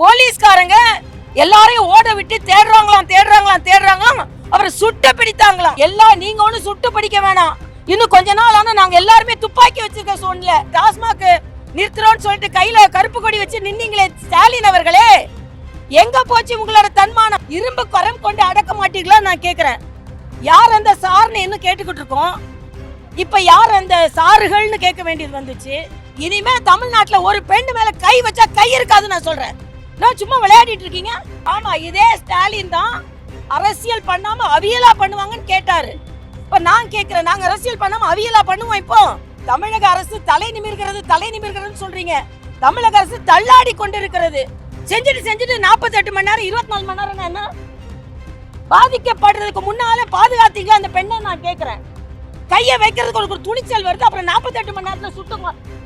போலீஸ்காரங்க எல்லாரையும் ஓட விட்டு தேடுறாங்களாம் தேடுறாங்களாம் தேடுறாங்களாம். அவரை சுட்டு பிடித்தாங்களாம். எல்லாம் நீங்க ஒன்றும் சுட்டு பிடிக்க வேணாம். இன்னும் கொஞ்ச நாள் ஆனா நாங்க எல்லாருமே துப்பாக்கி வச்சிருக்க சூழ்நிலை. டாஸ்மாக் நிறுத்துறோம்னு சொல்லிட்டு கையில கருப்பு கொடி வச்சு நின்னீங்களே ஸ்டாலின் அவர்களே. எங்க போச்சு உங்களோட தன்மானம்? இரும்பு கரம் கொண்டு அடக்க மாட்டீங்களா நான் கேக்குறேன். யார் அந்த சார்னு இன்னும் கேட்டுக்கிட்டு இருக்கோம். இப்ப யார் அந்த சாறுகள்னு கேட்க வேண்டியது வந்துச்சு. இனிமே தமிழ்நாட்டுல ஒரு பெண் மேல கை வச்சா கை இருக்காது நான் சொல்றேன். நான் சும்மா விளையாடிட்டு இருக்கீங்க? ஆமா இதே ஸ்டாலின் தான் அரசியல் பண்ணாம அவியலா பண்ணுவாங்கன்னு கேட்டாரு. இப்ப நான் கேக்குறேன் நாங்க அரசியல் பண்ணாம அவியலா பண்ணுவோம் இப்போ. தமிழக அரசு தலை நிமிர்கிறது தலை நிமிர்கிறதுன்னு சொல்றீங்க. தமிழக அரசு தள்ளாடி கொண்டிருக்கிறது. செஞ்சுட்டு செஞ்சுட்டு 48 மணி நேரம் இருபத்தி நாலு மணி நேரம் என்ன? பாதிக்கப்படுறதுக்கு முன்னாலே பாதுகாத்தீங்களா? அந்த பெண்ணை நான் கேக்குறேன். கையை வைக்கிறதுக்கு ஒரு ஒரு துணிச்சல் வருது. அப்புறம் 48 மணி நேரத்தில் சுட்டு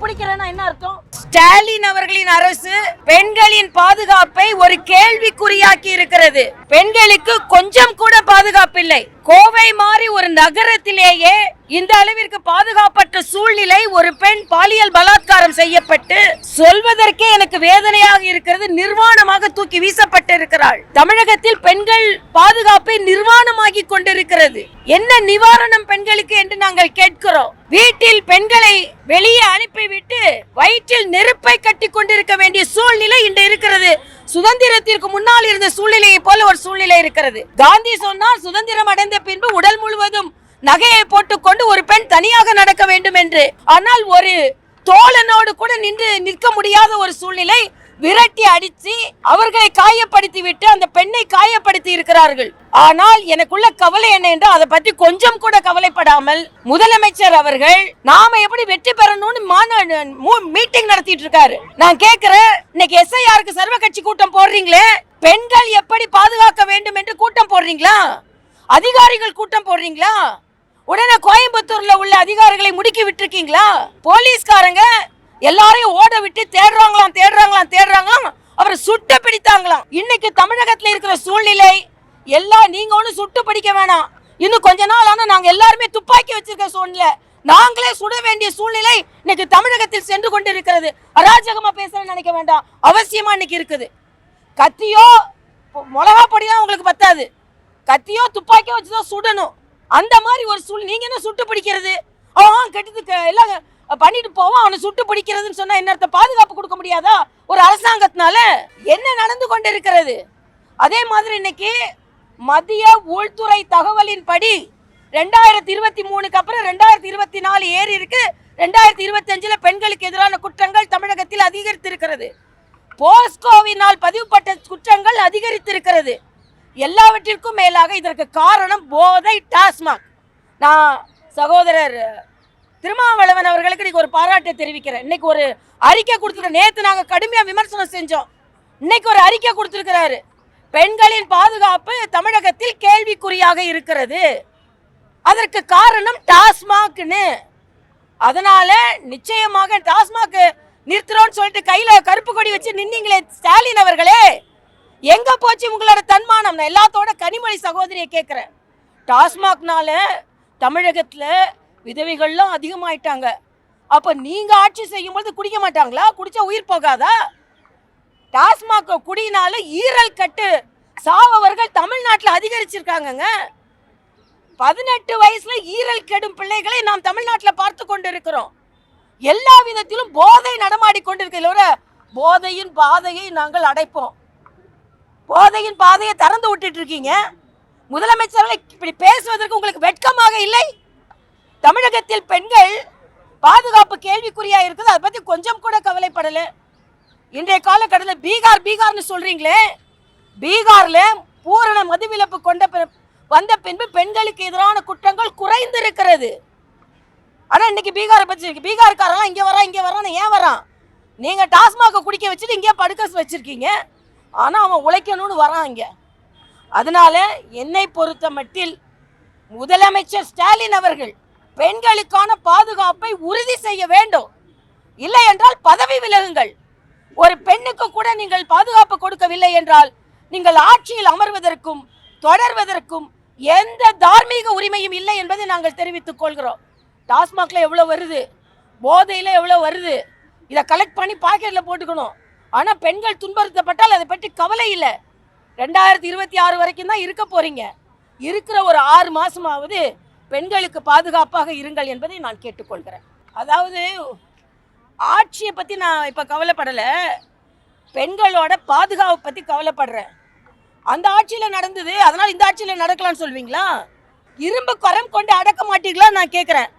பிடிக்கிறேன்னா என்ன அர்த்தம்? ஸ்டாலின் அவர்களின் அரசு பெண்களின் பாதுகாப்பை ஒரு கேள்விக்குறியாக்கி இருக்கிறது. பெண்களுக்கு கொஞ்சம் கூட பாதுகாப்பில்லை. கோவை மாதிரி ஒரு நகரத்திலேயே இந்த அளவிற்கு பாதுகாப்பற்ற சூழ்நிலை ஒரு பெண் பாலியல் பலாத்காரம் செய்யப்பட்டு சொல்வதற்கே எனக்கு வேதனையாக இருக்கிறது நிர்வாணமாக தூக்கி வீசப்பட்டிருக்கிறாள். தமிழகத்தில் பெண்கள் பாதுகாப்பை நிர்வாணமாகி கொண்டிருக்கிறது. என்ன நிவாரணம் பெண்களுக்கு என்று நாங்கள் கேட்கிறோம். வீட்டில் பெண்களை வெளியே அனுப்பிவிட்டு வயிற்றில் நெருப்பை கட்டி கொண்டிருக்க வேண்டிய சூழ்நிலை இன்று இருக்கிறது. சுதந்திரத்திற்கு முன்னால் இருந்த சூழ்நிலையை போல ஒரு சூழ்நிலை இருக்கிறது. காந்தி சொன்னால் சுதந்திரம் அடைந்த பின்பு உடல் முழுவதும் நகையை போட்டுக்கொண்டு ஒரு பெண் தனியாக நடக்க வேண்டும் என்று. ஆனால் ஒரு தோழனோடு கூட நின்று நிற்க முடியாத ஒரு சூழ்நிலை விரட்டி அடித்து அவர்களை காயப்படுத்தி விட்டு அந்த பெண்ணை காயப்படுத்தி இருக்கிறார்கள். ஆனால் எனக்குள்ள கவலை என்ன என்று அதை பற்றி கொஞ்சம் கூட கவலைப்படாமல் முதலமைச்சர் அவர்கள் நாம எப்படி வெற்றி பெறணும்னு மாநாடு மீட்டிங் நடத்திட்டு இருக்காரு நான் கேட்கிறேன் இன்னைக்கு எஸ்ஐஆருக்கு சர்வ கட்சி கூட்டம் போடுறீங்களே? பெண்கள் எப்படி பாதுகாக்க வேண்டும் என்று கூட்டம் போடுறீங்களா? அதிகாரிகள் கூட்டம் போடுறீங்களா? உடனே கோயம்புத்தூர்ல உள்ள அதிகாரிகளை முடுக்கி விட்டுருக்கீங்களா? போலீஸ்காரங்க எல்லாரையும் ஓட விட்டு தேடுறாங்களாம் தேடுறாங்களாம் தேடுறாங்களாம். அவரை சுட்டு பிடித்தாங்களாம். இன்னைக்கு தமிழகத்தில் இருக்கிற சூழ்நிலை எல்லாம் நீங்க ஒண்ணு சுட்டு பிடிக்க வேணாம். இன்னும் கொஞ்ச நாள் ஆனால் நாங்கள் எல்லாருமே துப்பாக்கி வச்சிருக்க சூழ்நிலை. நாங்களே சுட வேண்டிய சூழ்நிலை இன்னைக்கு தமிழகத்தில் சென்று கொண்டு இருக்கிறது அராஜகமா பேசுறேன்னு நினைக்க வேண்டாம். அவசியமா இன்னைக்கு இருக்குது. கத்தியோ மிளகா பொடியா உங்களுக்கு பத்தாது. கத்தியோ துப்பாக்கியோ வச்சு தான் சுடணும். அந்த மாதிரி ஒரு சூழ் நீங்க என்ன சுட்டு பிடிக்கிறது? அவன் கெட்டது எல்லாம் பண்ணிட்டு போவோம் அவனை சுட்டு பிடிக்கிறதுன்னு சொன்னா என்ன பாதுகாப்பு கொடுக்க முடியாதா? ஒரு அரசாங்கத்தினால என்ன நடந்து கொண்டு இருக்கிறது அதே மாதிரி இன்னைக்கு மத்திய உள்துறை தகவலின்படி ரெண்டாயிரத்தி இருபத்தி மூணுக்கு அப்புறம் ரெண்டாயிரத்தி இருபத்தி நாலு ஏறி இருக்கு. ரெண்டாயிரத்தி இருபத்தி அஞ்சுல பெண்களுக்கு எதிரான குற்றங்கள் தமிழகத்தில் அதிகரித்திருக்கிறது. போஸ்கோவினால் பதிவுப்பட்ட குற்றங்கள் அதிகரித்திருக்கிறது. எல்லாவற்றிற்கும் மேலாக இதற்கு காரணம் போதை டாஸ்மாக். நான் சகோதரர் திருமாவளவன் அவர்களுக்கு இன்னைக்கு ஒரு பாராட்டை தெரிவிக்கிறேன். இன்னைக்கு ஒரு அறிக்கை கொடுத்துருக்க நேற்று நாங்கள் கடுமையாக விமர்சனம் செஞ்சோம். இன்னைக்கு ஒரு அறிக்கை கொடுத்துருக்கிறாரு. பெண்களின் பாதுகாப்பு தமிழகத்தில் கேள்விக்குறியாக இருக்கிறது. அதற்கு காரணம் டாஸ்மாக்னு. அதனால நிச்சயமாக டாஸ்மாக் நிறுத்துறோம்னு சொல்லிட்டு கையில கருப்பு கொடி வச்சு நின்னீங்களே ஸ்டாலின் அவர்களே. எங்க போச்சு உங்களோட தன்மானம்? நான் எல்லாத்தோட கனிமொழி சகோதரியை கேட்குறேன் டாஸ்மாக்னால தமிழகத்துல விதவைகள்லாம் அதிகமாயிட்டாங்க. அப்ப நீங்க ஆட்சி செய்யும்போது குடிக்க மாட்டாங்களா? குடிச்சா உயிர் போகாதா? டாஸ்மாக குடினால ஈரல் கட்டு சாவவர்கள் தமிழ்நாட்டில் அதிகரிச்சிருக்காங்கங்க. பதினெட்டு வயசுல ஈரல் கெடும் பிள்ளைகளை நாம் தமிழ்நாட்டில் பார்த்து கொண்டு இருக்கிறோம் எல்லா விதத்திலும் போதை நடமாடி கொண்டிருக்கிற போதையின் பாதையை நாங்கள் அடைப்போம். போதையின் பாதையை திறந்து விட்டுட்டு இருக்கீங்க. முதலமைச்சர்கள் இப்படி பேசுவதற்கு உங்களுக்கு வெட்கமாக இல்லை? தமிழகத்தில் பெண்கள் பாதுகாப்பு கேள்விக்குறியா இருக்குது. அதை பத்தி கொஞ்சம் கூட கவலைப்படல. இன்றைய காலகட்டத்தில் பீகார் பீகார்னு சொல்றீங்களே. பீகார்ல பூரண மதுவிலப்பு கொண்ட பிற- வந்த பின்பு பெண்களுக்கு எதிரான குற்றங்கள் குறைந்து இருக்கிறது ஆனா இன்னைக்கு பீகாரை பத்தி இருக்கு பீகார்காரன் இங்க வரான் இங்க வரான் ஏன் வரான்? நீங்க டாஸ்மாக குடிக்க வச்சுட்டு இங்கே படுக்க வச்சிருக்கீங்க. ஆனா அவன் உழைக்கணும்னு வரான் இங்க. அதனால என்னை பொறுத்த மட்டில் முதலமைச்சர் ஸ்டாலின் அவர்கள் பெண்களுக்கான பாதுகாப்பை உறுதி செய்ய வேண்டும். இல்லை என்றால் பதவி விலகுங்கள். ஒரு பெண்ணுக்கு கூட நீங்கள் பாதுகாப்பு கொடுக்கவில்லை என்றால் நீங்கள் ஆட்சியில் அமர்வதற்கும் தொடர்வதற்கும் எந்த தார்மீக உரிமையும் இல்லை என்பதை நாங்கள் தெரிவித்துக் கொள்கிறோம். டாஸ்மாக்ல எவ்வளோ வருது? போதையில் எவ்வளோ வருது? இதை கலெக்ட் பண்ணி பாக்கெட்டில் போட்டுக்கணும். ஆனால் பெண்கள் துன்புறுத்தப்பட்டால் அதை பற்றி கவலை இல்லை. ரெண்டாயிரத்தி இருபத்தி ஆறு வரைக்கும் தான் இருக்க போகிறீங்க இருக்கிற ஒரு ஆறு மாதமாவது பெண்களுக்கு பாதுகாப்பாக இருங்கள் என்பதை நான் கேட்டுக்கொள்கிறேன். அதாவது ஆட்சியை பற்றி நான் இப்போ கவலைப்படலை. பெண்களோட பாதுகாப்பை பற்றி கவலைப்படுறேன். அந்த ஆட்சியில் நடந்தது அதனால் இந்த ஆட்சியில் நடக்கலாம்னு சொல்வீங்களா? இரும்பு குரம் கொண்டு அடக்க மாட்டீங்களா நான் கேட்குறேன்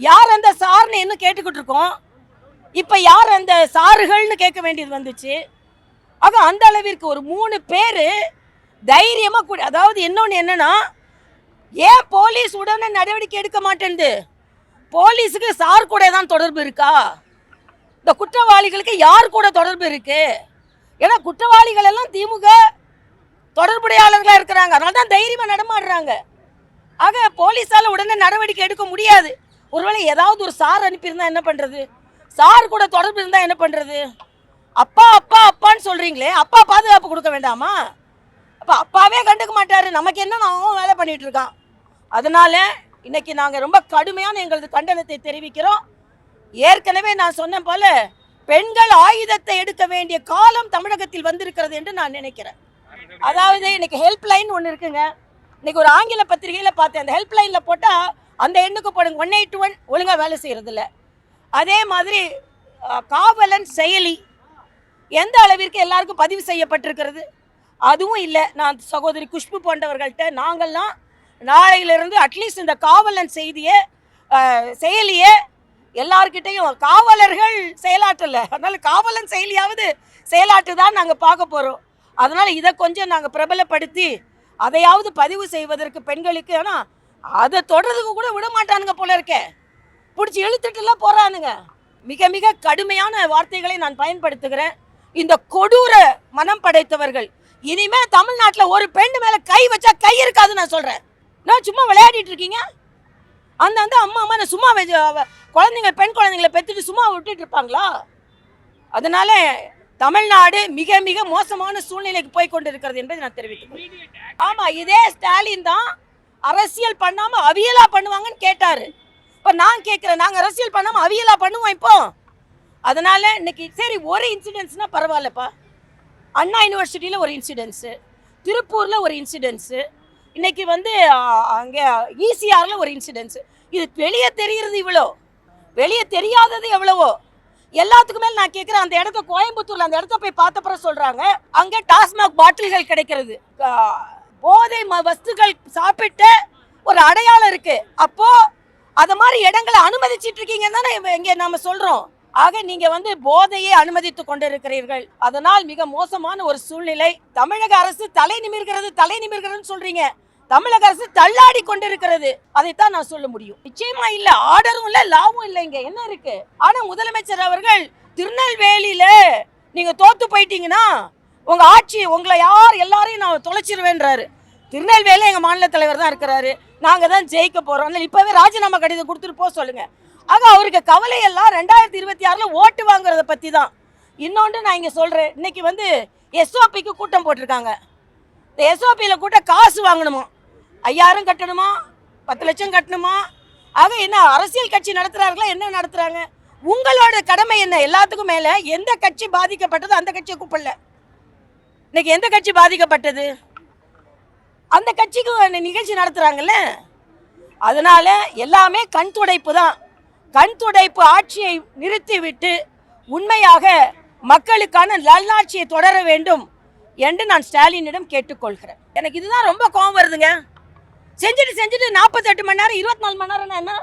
யார் அந்த சார்னு இன்னும் கேட்டுக்கிட்டு இருக்கோம்? இப்போ யார் அந்த சாறுகள்னு கேட்க வேண்டியது வந்துச்சு. ஆக அந்த அளவிற்கு ஒரு மூணு பேர் தைரியமாக கூட அதாவது இன்னொன்று என்னென்னா ஏன் போலீஸ் உடனே நடவடிக்கை எடுக்க மாட்டேன்து? போலீஸுக்கு சார் கூட தான் தொடர்பு இருக்கா? இந்த குற்றவாளிகளுக்கு யார் கூட தொடர்பு இருக்கு? ஏன்னா குற்றவாளிகள் எல்லாம் திமுக தொடர்புடையாளர்களாக இருக்கிறாங்க. அதனால தான் தைரியமாக நடமாடுறாங்க. ஆக போலீஸால் உடனே நடவடிக்கை எடுக்க முடியாது. ஒருவேளை ஏதாவது ஒரு சார் அனுப்பியிருந்தா என்ன பண்ணுறது சார் கூட தொடர்பு இருந்தால் என்ன பண்ணுறது அப்பா அப்பா அப்பான்னு சொல்கிறீங்களே அப்பா பாதுகாப்பு கொடுக்க வேண்டாமா? அப்போ அப்பாவே கண்டுக்க மாட்டாரு. நமக்கு என்ன அவன் வேலை பண்ணிட்டு இருக்கான். அதனால இன்னைக்கு நாங்கள் ரொம்ப கடுமையான எங்களது கண்டனத்தை தெரிவிக்கிறோம். ஏற்கனவே நான் சொன்ன போல பெண்கள் ஆயுதத்தை எடுக்க வேண்டிய காலம் தமிழகத்தில் வந்திருக்கிறது என்று நான் நினைக்கிறேன். அதாவது இன்னைக்கு ஹெல்ப் லைன் ஒன்று இருக்குங்க. இன்னைக்கு ஒரு ஆங்கில பத்திரிகையில் பார்த்தேன். அந்த ஹெல்ப் லைனில் போட்டால் அந்த எண்ணுக்கு போடுங்க. ஒன் எயிட் ஒன் ஒழுங்காக வேலை செய்கிறதில்ல அதே மாதிரி காவலன் செயலி எந்த அளவிற்கு எல்லாருக்கும் பதிவு செய்யப்பட்டிருக்கிறது? அதுவும் இல்லை நான் சகோதரி குஷ்பு போன்றவர்கள்ட்ட நாங்கள்லாம் நாளையிலிருந்து அட்லீஸ்ட் இந்த காவலன் செய்தியை செயலியே செயலியை எல்லார்கிட்டையும் காவலர்கள் செயலாற்றல அதனால காவலன் செயலியாவது செயலாற்று தான் நாங்கள் பார்க்க போகிறோம் அதனால் இதை கொஞ்சம் நாங்கள் பிரபலப்படுத்தி அதையாவது பதிவு செய்வதற்கு பெண்களுக்கு ஆனால் அதை தொடர்றதுக்கு கூட விட மாட்டானுங்க போல இருக்கே. பிடிச்சி இழுத்துட்டுலாம் போகிறானுங்க மிக மிக கடுமையான வார்த்தைகளை நான் பயன்படுத்துகிறேன். இந்த கொடூர மனம் படைத்தவர்கள் இனிமே தமிழ்நாட்டில் ஒரு பெண் மேலே கை வச்சா கை இருக்காதுன்னு நான் சொல்கிறேன் நான் சும்மா விளையாடிட்டு இருக்கீங்க? அந்த அந்த அம்மா அம்மா நான் சும்மா வச்சு குழந்தைங்க பெண் குழந்தைங்களை பெற்றுட்டு சும்மா விட்டுட்டு இருப்பாங்களா? அதனால தமிழ்நாடு மிக மிக மோசமான சூழ்நிலைக்கு போய் கொண்டு இருக்கிறது என்பதை நான் தெரிவிக்கிறேன் ஆமாம் இதே ஸ்டாலின் தான் அரசியல் பண்ணாமல் அவியலாக பண்ணுவாங்கன்னு கேட்டார். இப்போ நான் கேட்குறேன் நாங்கள் அரசியல் பண்ணாமல் அவியலாக பண்ணுவோம் இப்போ. அதனால இன்னைக்கு சரி ஒரு இன்சிடென்ட்ஸ்னால் பரவாயில்லப்பா. அண்ணா யூனிவர்சிட்டியில் ஒரு இன்சிடென்ஸு திருப்பூரில் ஒரு இன்சிடென்ஸு இன்னைக்கு வந்து அங்கே ஈசிஆரில் ஒரு இன்சிடென்ட்ஸு இது வெளியே தெரிகிறது இவ்வளோ? வெளியே தெரியாதது எவ்வளவோ? எல்லாத்துக்கு மேலே நான் கேட்குறேன் அந்த இடத்த கோயம்புத்தூரில் அந்த இடத்த போய் பார்த்தப்பறம் சொல்கிறாங்க அங்கே டாஸ்மாக் பாட்டில்கள் கிடைக்கிறது. போதை ம- வஸ்துகள் சாப்பிட்ட ஒரு அடையாளம் இருக்குது அப்போது அதை மாதிரி இடங்களை அனுமதிச்சிட்டு இருக்கீங்கன்னு தானே இங்கே நம்ம சொல்கிறோம் ஆக நீங்க வந்து போதையை அனுமதித்து கொண்டிருக்கிறீர்கள். அதனால் மிக மோசமான ஒரு சூழ்நிலை. தமிழக அரசு தலை நிமிர்கிறது தலை நிமிர்கிறதுன்னு சொல்றீங்க. தமிழக அரசு தள்ளாடி கொண்டிருக்கிறது. அதைத்தான் நான் சொல்ல முடியும். நிச்சயமா இல்ல ஆர்டரும் இல்ல லாவும் இல்ல இங்க. என்ன இருக்கு? ஆனா முதலமைச்சர் அவர்கள் திருநெல்வேலியில நீங்க தோத்து போயிட்டீங்கன்னா உங்க ஆட்சி உங்களை யார் எல்லாரையும் நான் தொலைச்சிருவேன்றாரு. திருநெல்வேலியில் எங்க மாநில தலைவர் தான் இருக்கிறாரு. நாங்க தான் ஜெயிக்க போறோம். இப்போவே இப்பவே ராஜினாமா கடிதம் கொடுத்துட்டு போக சொல்லுங்க. ஆக அவருக்கு கவலை எல்லாம் ரெண்டாயிரத்தி இருபத்தி ஆறில் ஓட்டு வாங்குறத பற்றி தான் இன்னொன்று நான் இங்கே சொல்கிறேன் இன்னைக்கு வந்து எஸ்ஓபிக்கு கூட்டம் போட்டிருக்காங்க. இந்த எஸ்ஓபியில் கூட்ட காசு வாங்கணுமா? ஐயாயிரம் கட்டணுமா? பத்து லட்சம் கட்டணுமா? ஆக என்ன அரசியல் கட்சி நடத்துகிறார்களா என்ன நடத்துகிறாங்க உங்களோட கடமை என்ன? எல்லாத்துக்கும் மேலே எந்த கட்சி பாதிக்கப்பட்டதோ அந்த கட்சியை கூப்பிடல. இன்னைக்கு எந்த கட்சி பாதிக்கப்பட்டது? அந்த கட்சிக்கு நிகழ்ச்சி நடத்துகிறாங்கல்ல அதனால் எல்லாமே கண் துடைப்பு தான் கண் துடைப்பு ஆட்சியை நிறுத்திவிட்டு உண்மையாக மக்களுக்கான நல்லாட்சியை தொடர வேண்டும் என்று நான் ஸ்டாலினிடம் கேட்டுக்கொள்கிறேன். எனக்கு இதுதான் ரொம்ப கோவம் வருதுங்க. செஞ்சுட்டு செஞ்சுட்டு நாற்பத்தெட்டு மணி நேரம் இருபத்தி நாலு மணி நேரம் என்ன?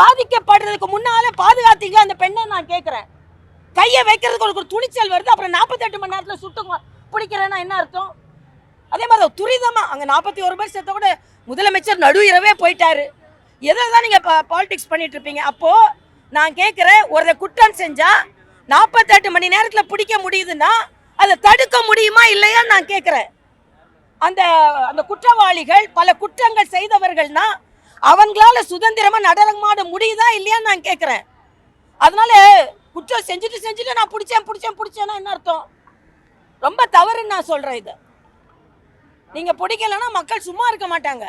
பாதிக்கப்படுறதுக்கு முன்னாலே பாதுகாத்தீங்களா அந்த பெண்ணை நான் கேட்குறேன் கையை வைக்கிறதுக்கு ஒரு துணிச்சல் வருது அப்புறம் நாற்பத்தெட்டு மணி நேரத்தில் சுட்டு பிடிக்கிறேன்னா என்ன அர்த்தம்? அதே மாதிரி துரிதமாக அங்கே நாற்பத்தி ஒரு பேர் சேர்த்த கூட முதலமைச்சர் நடு இரவே போயிட்டாரு. எதை தான் நீங்கள் இப்போ பாலிடிக்ஸ் பண்ணிட்டு இருப்பீங்க அப்போது நான் கேட்குறேன் ஒரு குற்றம் செஞ்சால் நாற்பத்தெட்டு மணி நேரத்தில் பிடிக்க முடியுதுன்னா அதை தடுக்க முடியுமா இல்லையான்னு நான் கேட்குறேன் அந்த அந்த குற்றவாளிகள் பல குற்றங்கள் செய்தவர்கள்னா அவங்களால சுதந்திரமாக நடனமாட முடியுதா இல்லையான்னு நான் கேட்குறேன் அதனால குற்றம் செஞ்சுட்டு செஞ்சுட்டு நான் பிடிச்சேன் பிடிச்சேன் பிடிச்சேன்னா என்ன அர்த்தம்? ரொம்ப தவறுன்னு நான் சொல்கிறேன் இதை. நீங்கள் பிடிக்கலன்னா மக்கள் சும்மா இருக்க மாட்டாங்க.